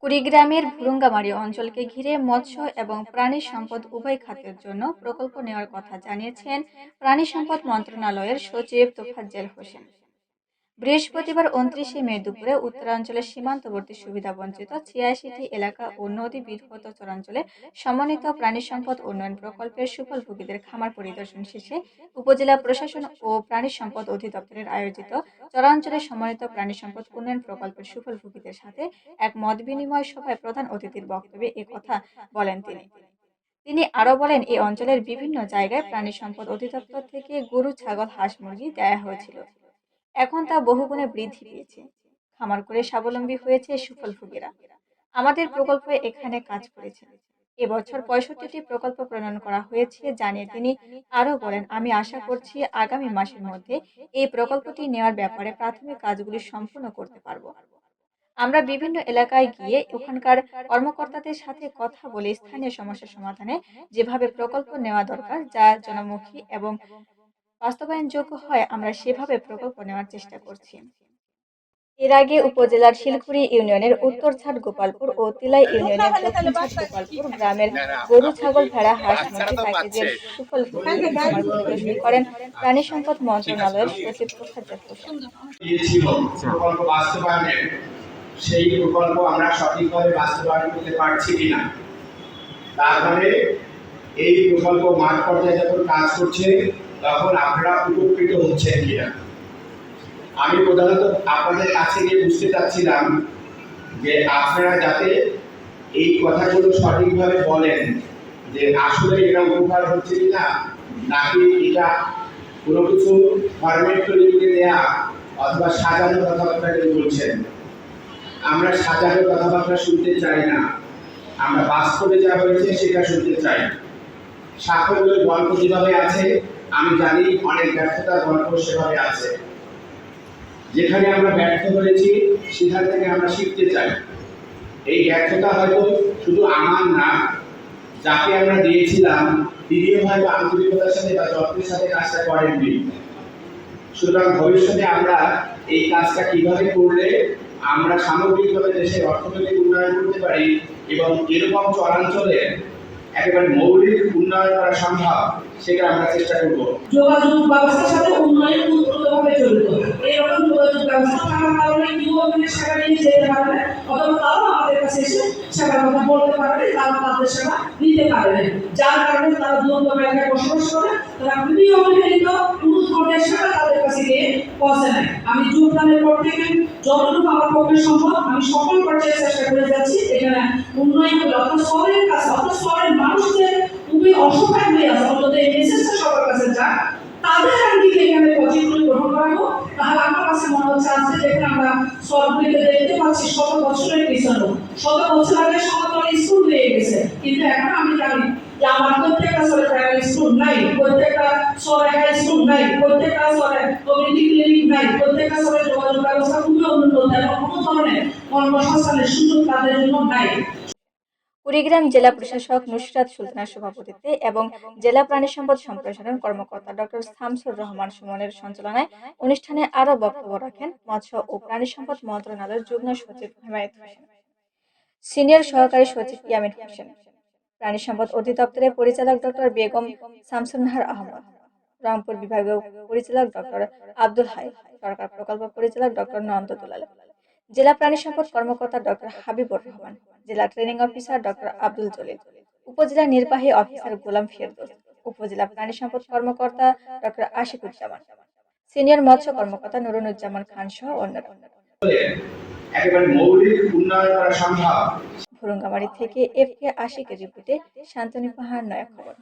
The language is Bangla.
কুড়িগ্রামের ভুরুঙ্গামারি অঞ্চলকে ঘিরে মৎস্য এবং প্রাণী সম্পদ উভয় খাতের জন্য প্রকল্প নেওয়ার কথা জানিয়েছেন প্রাণী সম্পদ মন্ত্রণালয়ের সচিব তোফাজ্জেল হোসেন। বৃহস্পতিবার উনত্রিশে মে দুপুরে উত্তরাঞ্চলের সীমান্তবর্তী সুবিধাবঞ্চিত ছিয়াশিটি এলাকা ও নদী বিধৌত চরাঞ্চলে সমন্বিত প্রাণী সম্পদ উন্নয়ন প্রকল্পের সুফলভোগীদের খামার পরিদর্শন শেষে উপজেলা প্রশাসন ও প্রাণী সম্পদ অধিদপ্তরের আয়োজিত চরাঞ্চলের সমন্বিত প্রাণী সম্পদ উন্নয়ন প্রকল্পের সুফলভোগীদের সাথে এক মত বিনিময় সভায় প্রধান অতিথির বক্তব্যে কথা বলেন তিনি। তিনি আরও বলেন, এই অঞ্চলের বিভিন্ন জায়গায় প্রাণী সম্পদ অধিদপ্তর থেকে গরু, ছাগল, হাঁস, মুরগি দেয়া হয়েছিল। এখন তা বহুগুণে বৃদ্ধি পেয়েছে। খামার করে স্বাবলম্বী হয়েছে সুফলভোগীরা আমাদের প্রকল্প এখানে কাজ করেছে এবছর পঁয়ষট্টিটি প্রকল্প প্রণয়ন করা হয়েছে জানিয়ে তিনি আরও বলেন, আমি আশা করছি আগামী মাসের মধ্যে এই প্রকল্পটি নেওয়ার ব্যাপারে প্রাথমিক কাজগুলি সম্পূর্ণ করতে পারব। আমরা বিভিন্ন এলাকায় গিয়ে ওখানকার কর্মকর্তাদের সাথে কথা বলে স্থানীয় সমস্যা সমাধানে যেভাবে প্রকল্প নেওয়া দরকার যা জনমুখী এবং বাস্তবায়নযোগ্য হয় আমরা সেভাবে প্রকল্প নেওয়ার চেষ্টা করছি। এর আগে উপজেলার শিলখুড়ি ইউনিয়নের উত্তরছাট গোপালপুর ও তিলাই ইউনিয়নের দক্ষিণছাট গোপালপুর গ্রামের গরু ছাগল ভেড়া হাঁস মুরগি প্যাকেজের সুফল পরিদর্শন করেন প্রাণী সম্পদ মন্ত্রণালয়ের সচিব বাস্তবায়নের সেই প্রকল্প আমরা সঠিকভাবে বাস্তবায়ন করতে পারছি কিনা। তারপরে এই প্রকল্প মাঠ পর্যায়ে যখন কাজ করছে তখন আপনারা উপকৃত হচ্ছেন কিনা? আমি প্রধানত আপনাদের কাছে গিয়ে বুঝতে চাচ্ছিলাম যে আপনারা যাতে এই কথাগুলো সঠিকভাবে বলেন যে আসলে এটা উপকার হচ্ছে কিনা, নাকি এটা কোনো কিছু ফরমেট করে দেয়া অথবা সাজানো কথাবার্তা কেউ বলছেন। আমরা সাজানো কথাবার্তা শুনতে চাই না। আমরা বাস্তবে যা হয়েছে সেটা শুনতে চাই। সাফল্যের গল্প যেভাবে আছে আমি জানি অনেক ব্যর্থতার গল্প সেভাবে আছে। যেখানে আমরা ব্যর্থ হয়েছি, সেখান থেকে আমরা শিখতে চাই। এই ব্যর্থতা হয়তো শুধু আমার না, যাকে আমরা দিয়েছিলাম, তিনিও হয়তো আন্তরিকতার সাথে বা যত্নের সাথে কাজটা করেননি। সুতরাং ভবিষ্যতে আমরা এই কাজটা কীভাবে করলে আমরা সামগ্রিকভাবে দেশের অর্থনৈতিক উন্নয়ন করতে পারি এবং এরকম চরাঞ্চলে একেবারে মৌলিক উন্নয়ন করা সম্ভব, সেটা আমরা চেষ্টা করব। যোগাযোগ ব্যবস্থার সাথে উন্নয়ন ওতপ্রোতভাবে জড়িত। এরকম যোগাযোগ ব্যবস্থা থাকার কারণে কেউ সেবা নিয়ে যেতে পারবে অথবা তারাও আমাদের কাছে এসে সেবার কথা বলতে পারবে, তারা তাদের সেবা নিতে পারবে যার কারণে তারা দুরন্ত এলাকায় বসবাস করে, তারা অবহেলিত কোনো তাদের কাছে গিয়ে পৌঁছে নেয় আমি যোগদানের পর থেকে যতটুকু আমার পক্ষে সম্ভব, আমি সকল পর্যায়ে চেষ্টা করে যাচ্ছি। এখানে উন্নয়ন করে অর্থাৎ শহরের কাছে অর্থাৎ শহরের মানুষদের খুবই অসহায় হয়ে আছে, অন্তত এই মেসেজটা সবার কাছে যাক। তাদের আঙ্গিকে এখানে পজিটিভলি গ্রহণ করা হোক তাহলে আমার কাছে মনে হচ্ছে আজকে যেখানে আমরা সরকারিকে দেখতে পাচ্ছি, শত বছরের পিছনে, শত বছর আগে সমান্তরাল স্কুল হয়ে গেছে। কিন্তু এখন আমি জানি কুড়িগ্রাম জেলা প্রশাসক নুসরাত সুলতানার সভাপতিত্বে এবং জেলা প্রাণী সম্পদ সম্প্রসারণ কর্মকর্তা ডক্টর শামসুর রহমান সুমনের সঞ্চালনায় অনুষ্ঠানে আরও বক্তব্য রাখেন মৎস্য ও প্রাণী সম্পদ মন্ত্রণালয়ের যুগ্ম সচিব হেমায়ত হোসেন। সিনিয়র সহকারী সচিব ইয়ামিন হোসেন। প্রাণী সম্পদ অধিদপ্তরের পরিচালক ডক্টর বেগম শামসুন্নাহার আহমদ, রংপুর বিভাগীয় পরিচালক ডক্টর আব্দুল হাই, সরকার প্রকল্প পরিচালক ডক্টর নন্দ দুলাল, জেলা প্রাণী সম্পদ কর্মকর্তা ডক্টর হাবিবুর রহমান, জেলা training officer doctor Abdul Jalil, উপজেলা নির্বাহী অফিসার গোলাম ফেরদৌস, উপজেলা প্রাণী সম্পদ কর্মকর্তা ডক্টর আশিকুজ্জামান, সিনিয়র মৎস্য কর্মকর্তা নুরুনুজ্জামান খান সহ অন্যরা। একেবারে মৌলিক উন্নয়ন করা সম্ভব। ভুরুঙ্গামারি থেকে এফ কে কেজি রিপোর্টে শান্তনী পাহাড় নয়া খবর।